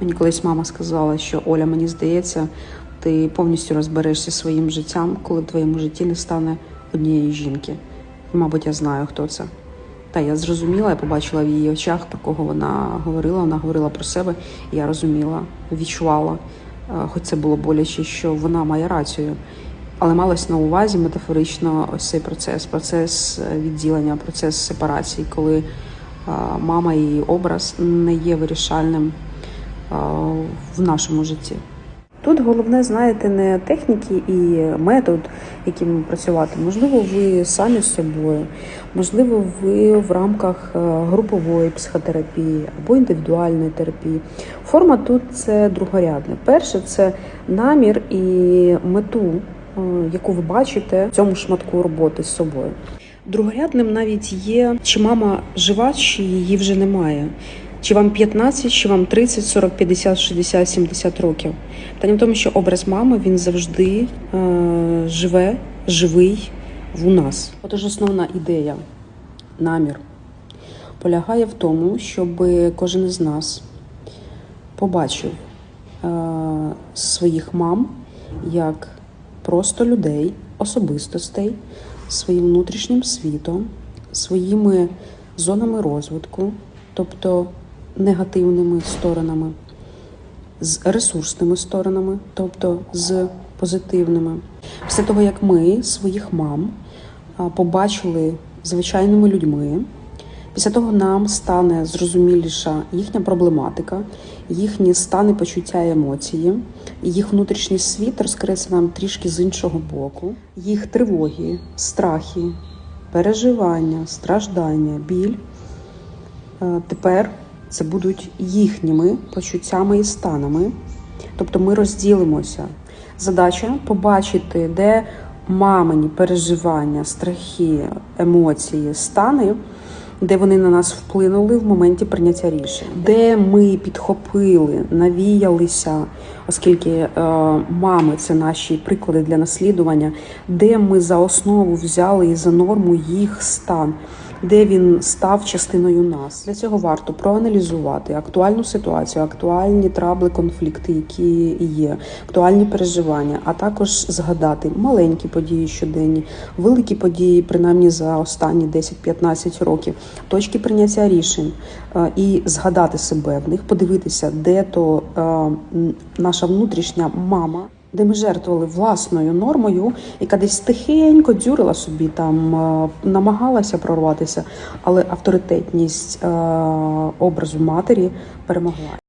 Мені колись мама сказала, що Оля, мені здається, ти повністю розберешся своїм життям, коли в твоєму житті не стане однієї жінки. І, мабуть, я знаю, хто це. Та я зрозуміла, я побачила в її очах, про кого вона говорила. Вона говорила про себе, і я розуміла, відчувала, е, хоч це було боляче, що вона має рацію. Але малось на увазі метафорично ось цей процес, процес е, відділення, процес сепарації, коли е, мама і її образ не є вирішальним в нашому житті. Тут головне, знаєте, не техніки і метод, яким працювати. Можливо, ви самі з собою, можливо, ви в рамках е, групової психотерапії або індивідуальної терапії. Форма тут це другорядне. Перше це намір і мету, е, яку ви бачите в цьому шматку роботи з собою. Другорядним навіть є, чи мама жива, чи її вже немає. Чи вам 15, чи вам 30, 40, 50, 60, 70 років. Питання в тому, що образ мами він завжди е, живе, живий в нас. Отож, основна ідея, намір полягає в тому, щоб кожен із нас побачив е, своїх мам як просто людей, особистостей, своїм внутрішнім світом, своїми зонами розвитку, тобто негативними сторонами, з ресурсними сторонами, тобто з позитивними. Після того, як ми своїх мам побачили звичайними людьми, після того нам стане зрозуміліша їхня проблематика, їхні стани почуття і емоції, їх внутрішній світ розкриється нам трішки з іншого боку, їх тривоги, страхи, переживання, страждання, біль. Е, Тепер це будуть їхніми почуттями і станами. Тобто ми розділимося. Задача побачити, де мамині переживання, страхи, емоції, стани, де вони на нас вплинули в моменті прийняття рішень, де ми підхопили, навіялися, оскільки е, мами це наші приклади для наслідування, де ми за основу взяли і за норму їх стан де він став частиною нас. Для цього варто проаналізувати актуальну ситуацію, актуальні трабли, конфлікти, які є, актуальні переживання, а також згадати маленькі події щоденні, великі події, принаймні за останні 10-15 років, точки прийняття рішень е, і згадати себе в них, подивитися, де то е, наша внутрішня мама де ми жертвували власною нормою, яка десь тихенько дзюрила собі там, е, намагалася прорватися, але авторитетність е, образу матері перемогла.